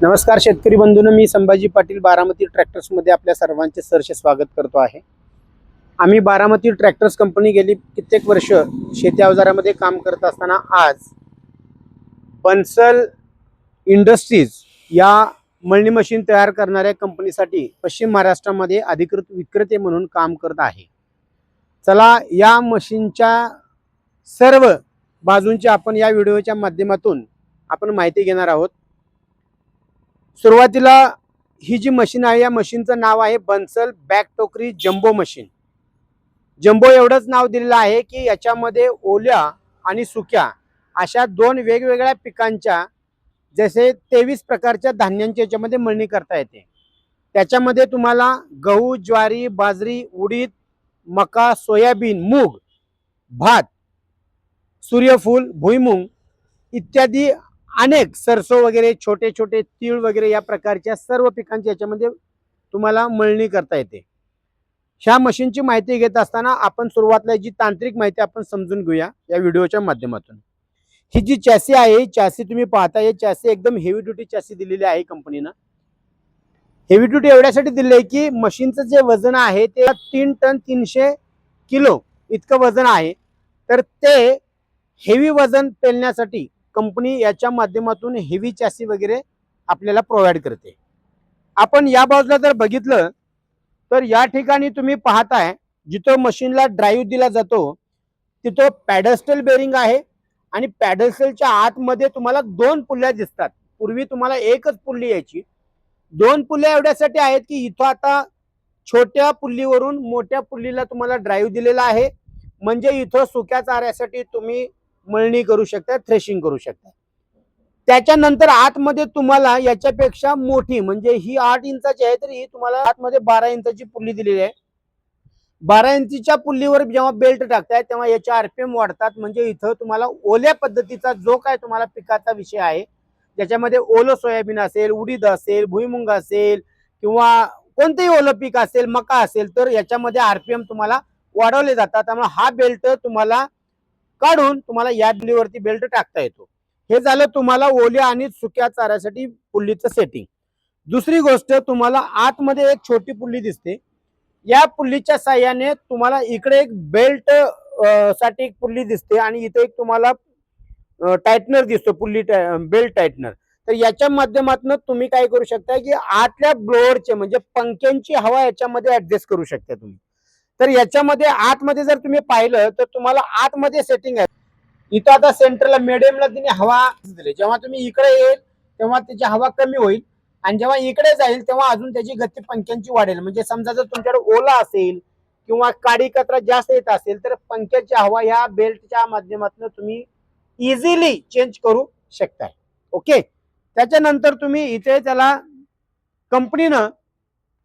नमस्कार शेतकरी बंधूंनो मी संभाजी पाटील बारामती ट्रॅक्टर्समध्ये आपल्या सर्वांचे सरसे स्वागत करतो आहे. आम्ही बारामती ट्रॅक्टर्स कंपनी गेली कित्येक वर्ष शेती अवजारामध्ये काम करत असताना आज बन्सल इंडस्ट्रीज या मळणी मशीन तयार करणाऱ्या कंपनीसाठी पश्चिम महाराष्ट्रामध्ये अधिकृत विक्रेते म्हणून काम करत आहे. चला या मशीनच्या सर्व बाजूंची आपण या व्हिडिओच्या माध्यमातून आपण माहिती घेणार आहोत. सुरुवातीला ही जी मशीन आहे या मशीनचं नाव आहे बन्सल बॅक टोकरी जम्बो मशीन. जम्बो एवढंच नाव दिलेलं आहे की याच्यामध्ये ओल्या आणि सुक्या अशा दोन वेगवेगळ्या पिकांच्या जसे तेवीस प्रकारच्या धान्यांची याच्यामध्ये मळणी करता येते. त्याच्यामध्ये तुम्हाला गहू ज्वारी बाजरी उडीद मका सोयाबीन मूग भात सूर्यफूल भुईमुंग इत्यादी अनेक सरसो वगैरे छोटे छोटे तीळ वगैरे या प्रकारच्या सर्व पिकांची याच्यामध्ये तुम्हाला मळणी करता येते. ह्या मशीनची माहिती घेत असताना आपण सुरुवातला जी तांत्रिक माहिती आपण समजून घेऊया या व्हिडिओच्या माध्यमातून. ही जी चॅसी आहे चॅसी तुम्ही पाहता हे चॅसी एकदम हेवी ड्युटी चॅसी दिलेली आहे कंपनीनं. हेवी ड्युटी एवढ्यासाठी दिले आहे की मशीनचं जे वजन आहे ते तीन टन तीनशे किलो इतकं वजन आहे. तर ते हेवी वजन पेलण्यासाठी कंपनी याच्या माध्यमातून हेवी चॅसी वगैरे आपल्याला प्रोव्हाइड करते. आपण या बाजूला जर बघितलं तर या ठिकाणी तुम्ही पाहताय जिथं मशीनला ड्राईव्ह दिला जातो तिथं पॅडस्टल बेरिंग आहे आणि पॅडस्टलच्या आतमध्ये तुम्हाला दोन पुल्ल्या दिसतात. पूर्वी तुम्हाला एकच पुल्ली यायची. दोन पुल्ल्या एवढ्यासाठी आहेत की इथं आता छोट्या पुल्लीवरून मोठ्या पुल्लीला तुम्हाला ड्राईव्ह दिलेला आहे. म्हणजे इथं सुक्या चाऱ्यासाठी तुम्ही मळणी करू शकताय थ्रेशिंग करू शकताय. त्याच्यानंतर आतमध्ये तुम्हाला याच्यापेक्षा मोठी म्हणजे ही आठ इंचाची आहे तरी ही तुम्हाला आतमध्ये बारा इंचाची पुल्ली दिलेली आहे. बारा इंचीच्या पुल्लीवर जेव्हा बेल्ट टाकताय तेव्हा याच्या आरपीएम वाढतात. म्हणजे इथं तुम्हाला ओल्या पद्धतीचा जो काय तुम्हाला पिकाचा विषय आहे ज्याच्यामध्ये ओलं सोयाबीन असेल उडीद असेल भुईमुंग असेल किंवा कोणतेही ओलं पीक असेल मका असेल तर याच्यामध्ये आरपीएम तुम्हाला वाढवले जातात. त्यामुळे हा बेल्ट तुम्हाला काढून तुम्हाला या पुल्लीवरती बेल्ट टाकता येतो. हे झालं तुम्हाला ओल्या आणि सुक्या चाऱ्यासाठी पुल्लीचं सेटिंग दुसरी गोष्ट तुम्हाला आतमध्ये एक छोटी पुल्ली दिसते. या पुल्लीच्या साह्याने तुम्हाला इकडे एक बेल्टसाठी एक पुल्ली दिसते आणि इथे एक तुम्हाला टायटनर दिसतो पुल्ली बेल्ट टायटनर तर याच्या माध्यमातून तुम्ही काय करू शकता की आतल्या ब्लोअरचे म्हणजे पंख्यांची हवा याच्यामध्ये ऍडजस्ट करू शकता तुम्ही. तर याच्यामध्ये आतमध्ये जर तुम्ही पाहिलं तर तुम्हाला आतमध्ये सेटिंग आहे. इथं आता सेंटरला मिडियमला तिने हवा दिली. जेव्हा तुम्ही इकडे येईल तेव्हा त्याची हवा कमी होईल. आणि जेव्हा इकडे जाईल तेव्हा अजून त्याची गती पंख्यांची वाढेल. म्हणजे समजा जर तुमच्याकडे ओला असेल किंवा काडी कचरा जास्त येत असेल तर पंख्याची हवा या बेल्टच्या माध्यमातून तुम्ही इझिली चेंज करू शकताय. ओके त्याच्यानंतर तुम्ही इथे त्याला कंपनीनं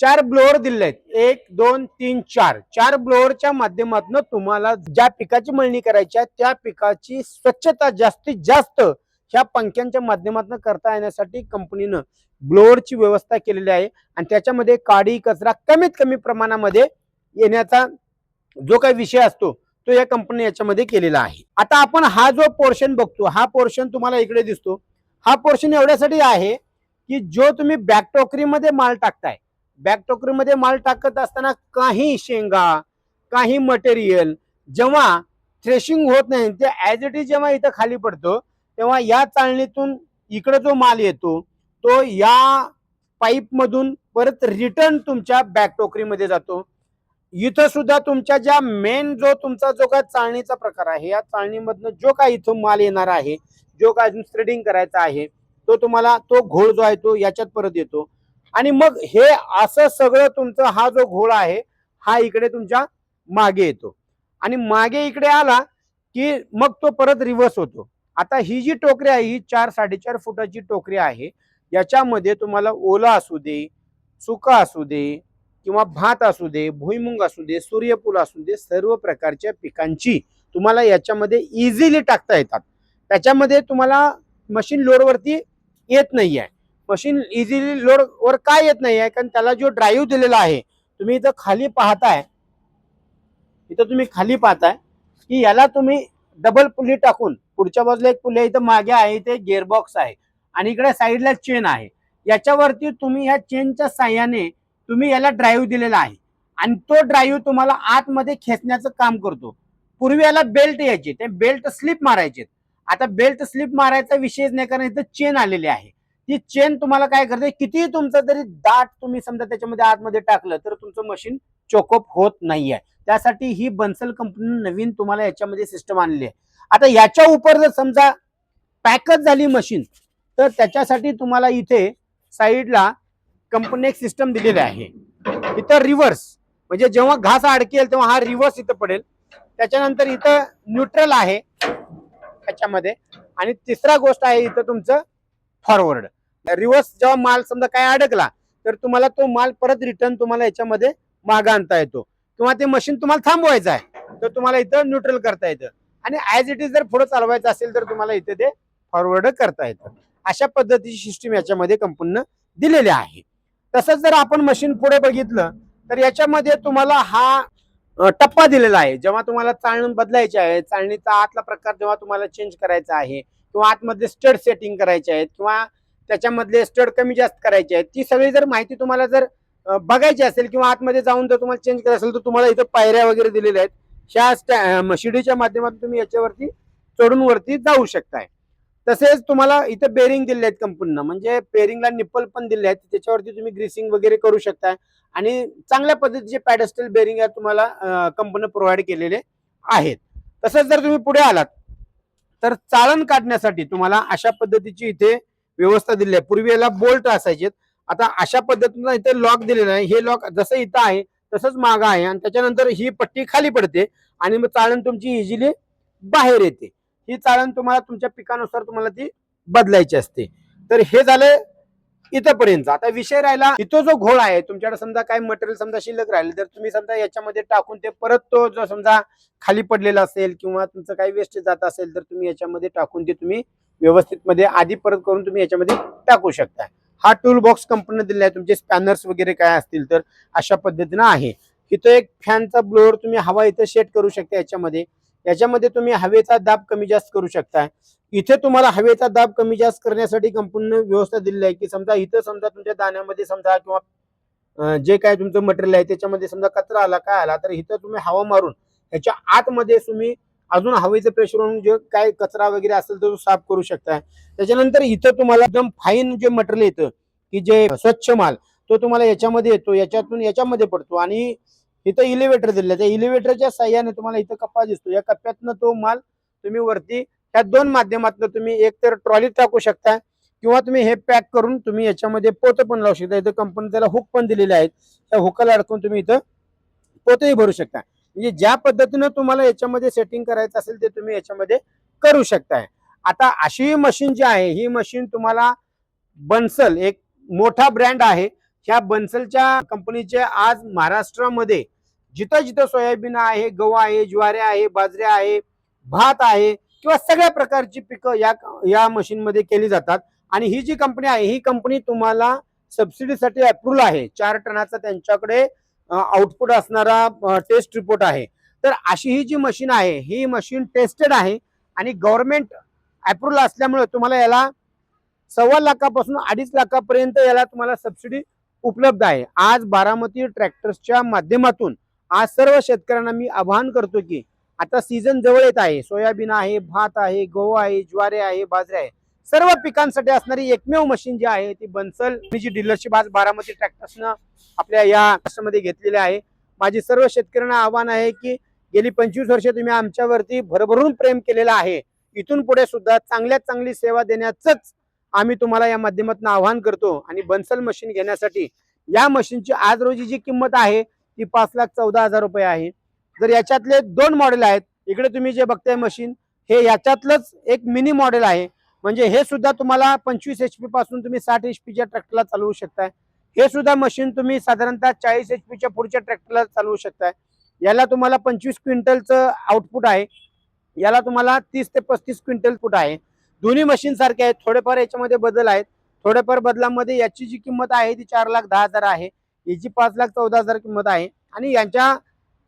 चार ब्लोअर दिले आहेत एक दोन तीन चार. चार ब्लोअरच्या माध्यमातून तुम्हाला ज्या पिकाची मळणी करायची आहे त्या पिकाची स्वच्छता जास्तीत जास्त ह्या पंख्यांच्या माध्यमातून करता येण्यासाठी कंपनीनं ब्लोअरची व्यवस्था केलेली आहे. आणि त्याच्यामध्ये काडी कचरा कमीत कमी प्रमाणामध्ये येण्याचा जो काही विषय असतो तो या कंपनी याच्यामध्ये केलेला आहे. आता आपण हा जो पोर्शन बघतो हा पोर्शन तुम्हाला इकडे दिसतो. हा पोर्शन एवढ्यासाठी आहे की जो तुम्ही बॅक टोकरीमध्ये माल टाकताय बॅक टोकरीमध्ये माल टाकत असताना काही शेंगा काही मटेरियल जेव्हा थ्रेशिंग होत नाही ते ॲज इट इज जेव्हा इथं खाली पडतो तेव्हा या चाळणीतून इकडे जो माल येतो तो या पाईपमधून परत रिटर्न तुमच्या बॅग टोकरीमध्ये जातो. इथं सुद्धा तुमच्या ज्या मेन जो तुमचा जो काय चाळणीचा प्रकार आहे या चाळणीमधनं जो काय इथं माल येणार आहे जो काय अजून थ्रेडिंग करायचा आहे तो तुम्हाला तो घोळ जो आहे तो याच्यात परत येतो. आणि मग हे असं सगळं तुमचं हा जो घोळ आहे हा इकडे तुमच्या मागे येतो. आणि मागे इकडे आला की मग तो परत रिव्हर्स होतो. आता ही जी टोकरी आहे ही चार साडेचार फुटाची टोकरी आहे याच्यामध्ये तुम्हाला ओला असू दे सुका असू दे किंवा भात असू दे भुईमुंग असू दे सूर्यफूल असू दे सर्व प्रकारच्या पिकांची तुम्हाला याच्यामध्ये इझिली टाकता येतात. त्याच्यामध्ये तुम्हाला मशीन लोडवरती येत नाही आहे मशीन इझिली लोड वर काय येत नाही आहे कारण त्याला जो ड्राईव्ह दिलेला आहे तुम्ही इथं खाली पाहताय इथं तुम्ही खाली पाहताय की याला तुम्ही डबल पुली टाकून पुढच्या बाजूला एक पुली आहे इथं मागे आहे इथे गेअरबॉक्स आहे आणि इकडे साईडला चेन आहे. याच्यावरती तुम्ही ह्या चेनच्या साह्याने तुम्ही याला ड्राईव्ह दिलेला आहे. आणि तो ड्राईव्ह तुम्हाला आतमध्ये खेचण्याचं काम करतो. पूर्वी याला बेल्ट यायचे ते बेल्ट स्लिप मारायचे. आता बेल्ट स्लिप मारायचा विषयच नाही कारण इथं चेन आलेली आहे. ती चेन तुम्हाला काय करते? कितीही तुमचं जरी दाट तुम्ही समजा त्याच्यामध्ये आतमध्ये टाकलं तर तुमचं मशीन चोकअप होत नाहीये. त्यासाठी ही बन्सल कंपनी नवीन तुम्हाला याच्यामध्ये सिस्टम आणली आहे. आता याच्या उपर जर समजा पॅकच झाली मशीन तर त्याच्यासाठी तुम्हाला इथे साईडला कंपनी एक सिस्टम दिलेली आहे. इथं रिव्हर्स म्हणजे जेव्हा घास अडकेल तेव्हा हा रिव्हर्स इथं पडेल. त्याच्यानंतर इथं न्यूट्रल आहे. त्याच्यामध्ये. आणि तिसरा गोष्ट आहे इथं तुमचं फॉरवर्ड रिव्हर्स जेव्हा माल समजा काय अडकला तर तुम्हाला तो माल परत रिटर्न तुम्हाला याच्यामध्ये मागा आणता येतो. किंवा ते मशीन तुम्हाला थांबवायचं आहे तर तुम्हाला इथं न्यूट्रल करता येतं. आणि ॲज इट इज जर पुढे चालवायचं असेल तर तुम्हाला इथे ते फॉरवर्ड करता येतं. अशा पद्धतीची सिस्टीम याच्यामध्ये कंपनीनं दिलेली आहे. तसंच जर आपण मशीन पुढे बघितलं तर याच्यामध्ये तुम्हाला हा टप्पा दिलेला आहे. जेव्हा तुम्हाला चाळण बदलायचे आहे चालणीचा आतला प्रकार जेव्हा तुम्हाला चेंज करायचा आहे किंवा आतमधले स्टड सेटिंग करायचे आहेत किंवा त्याच्यामधले स्टड कमी जास्त करायचे आहेत ती सगळी जर माहिती तुम्हाला जर बघायची असेल किंवा आतमध्ये जाऊन जर तुम्हाला चेंज करायचं असेल तर तुम्हाला इथं पायऱ्या वगैरे दिलेल्या आहेत. ह्या स्टॅ शिडीच्या माध्यमातून तुम्ही याच्यावरती चढून वरती जाऊ शकताय. तसेच तुम्हाला इथं बेरिंग दिले आहेत कंपनीनं म्हणजे बेरिंगला निप्पल पण दिले आहेत त्याच्यावरती तुम्ही ग्रीसिंग वगैरे करू शकताय. आणि चांगल्या पद्धतीचे पॅडेस्टल बेरिंग तुम्हाला कंपनी प्रोव्हाइड केलेले आहेत. तसंच जर तुम्ही पुढे आलात तर चाळण काढण्यासाठी तुम्हाला अशा पद्धतीची इथे व्यवस्था दिली आहे. पूर्वी याला बोल्ट असायचे. आता अशा पद्धतीनं इथे लॉक दिलेलं आहे. हे लॉक जसं इथं आहे तसंच मागं आहे आणि त्याच्यानंतर ही पट्टी खाली पडते आणि मग चाळण तुमची इझिली बाहेर येते. ही चाळण तुम्हाला तुमच्या पिकानुसार तुम्हाला ती बदलायची असते. तर हे झालं इथपर्यंत आता विषय राहिला इथं जो घोळ आहे तुमच्याकडे समजा काय मटेरियल समजा शिल्लक राहिलं तर तुम्ही समजा याच्यामध्ये टाकून ते परत तो जो समजा खाली पडलेला असेल किंवा तुमचं काही वेस्ट जात असेल तर तुम्ही याच्यामध्ये टाकून ते तुम्ही व्यवस्थित मध्ये आधी परत करून तुम्ही याच्यामध्ये टाकू शकता. हा टूल बॉक्स कंपनी दिलेला आहे. तुमचे स्पॅनर्स वगैरे काय असतील तर अशा पद्धतीनं आहे. इथं एक फॅनचा ब्लोअर तुम्ही हवा इथं सेट करू शकता याच्यामध्ये. याच्यामध्ये तुम्ही हवेचा दाब कमी जास्त करू शकता इथे तुम्हाला हवेचा दाब कमी जास्त करण्यासाठी कंपनीने व्यवस्था दिलेली आहे की समजा इथं समजा तुमच्या दाण्यामध्ये समजा किंवा जे काय तुमचं मटेरियल आहे त्याच्यामध्ये समजा कचरा आला काय आला तर इथं तुम्ही हवा मारून ह्याच्या आतमध्ये तुम्ही अजून हवेचं प्रेशर होऊन जे काय कचरा वगैरे असेल तो साफ करू शकता त्याच्यानंतर इथं तुम्हाला एकदम फाईन जे मटेरियल येतं की जे स्वच्छ माल तो तुम्हाला याच्यामध्ये येतो याच्यातून याच्यामध्ये पडतो आणि इथं इलिव्हेटर दिले त्या इलिव्हेटरच्या साह्याने तुम्हाला इथं कप्पा दिसतो. या कप्प्यातनं तो माल तुम्ही वरती ह्या दोन माध्यमातून तुम्ही एक तर ट्रॉलीत टाकू शकता किंवा तुम्ही हे पॅक करून तुम्ही याच्यामध्ये पोत पण लावू शकता. इथं कंपनी त्याला हुक पण दिलेले आहेत. त्या हुकाला अडकून तुम्ही इथं पोतही भरू शकता. म्हणजे ज्या पद्धतीनं तुम्हाला याच्यामध्ये सेटिंग करायचं असेल ते तुम्ही याच्यामध्ये करू शकताय. आता अशी मशीन जी आहे ही मशीन तुम्हाला बन्सल एक मोठा ब्रँड आहे. ह्या बन्सलच्या कंपनीचे आज महाराष्ट्रामध्ये जिथं जिथं सोयाबीन आहे गहू आहे ज्वारी आहे बाजरी आहे भात आहे किंवा सगळ्या प्रकारची पिकं या या मशीनमध्ये केली जातात. आणि ही जी कंपनी आहे ही कंपनी तुम्हाला सबसिडीसाठी अप्रूव्हल आहे. चार टनाचा त्यांच्याकडे आउटपुट असणारा टेस्ट रिपोर्ट आहे. तर अशी ही जी मशीन आहे ही मशीन टेस्टेड आहे आणि गव्हर्नमेंट अप्रूव्हल असल्यामुळे तुम्हाला याला सव्वा लाखापासून अडीच लाखापर्यंत याला तुम्हाला सबसिडी उपलब्ध आहे. आज बारामती ट्रॅक्टर्सच्या माध्यमातून आज सर्व शेतकऱ्यांना मी आवाहन करतो की आता सीझन जवळ येत आहे. सोयाबीन आहे भात आहे गहू आहे ज्वारी आहे बाजरी आहे. सर्व पिकांसाठी असणारी एकमेव मशीन जी आहे ती बन्सल. जी डीलरशिप आज बारामती ट्रॅक्टर्सनं आपल्या या राष्ट्रामध्ये घेतलेली आहे. माझी सर्व शेतकऱ्यांना आव्हान आहे की गेली पंचवीस वर्ष तुम्ही आमच्यावरती भरभरून प्रेम केलेलं आहे. इथून पुढे सुद्धा चांगल्यात चांगली सेवा देण्याचंच आम्ही तुम्हाला या माध्यमातून आवाहन करतो. आणि बन्सल मशीन घेण्यासाठी या मशीनची आज रोजी जी किंमत आहे ती पाच लाख चौदा हजार रुपये आहे. जर याच्यातले दोन मॉडेल आहेत इकडे तुम्ही जे बघताय मशीन हे याच्यातलंच एक मिनी मॉडेल आहे. म्हणजे हे सुद्धा तुम्हाला पंचवीस एच पी पासून तुम्ही साठ एच पीच्या ट्रॅक्टरला चालवू शकताय. हे सुद्धा मशीन तुम्ही साधारणतः चाळीस एच पीच्या पुढच्या ट्रॅक्टरला चालवू शकताय. याला तुम्हाला पंचवीस क्विंटलचं आउटपुट आहे. याला तुम्हाला तीस ते पस्तीस क्विंटल फूट आहे. दोन्ही मशीन सारखे आहेत. थोडेफार याच्यामध्ये बदल आहेत. थोडेफार बदलामध्ये याची जी किंमत आहे ती चार लाख दहा हजार आहे. याची पाच लाख चौदा हजार किंमत आहे. आणि यांच्या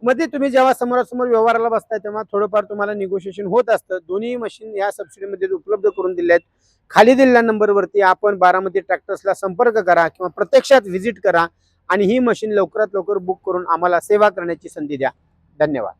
मध्ये तुम्ही जेव्हा समोरासमोर व्यवहाराला बसताय तेव्हा थोडंफार तुम्हाला निगोशिएशन होत असतं. दोन्ही मशीन या सबसिडीमध्ये उपलब्ध करून दिल्या आहेत खाली दिलेल्या नंबरवरती आपण बारामती ट्रॅक्टर्सला संपर्क करा किंवा प्रत्यक्षात व्हिजिट करा आणि ही मशीन लवकरात लवकर बुक करून आम्हाला सेवा करण्याची संधी द्या. धन्यवाद.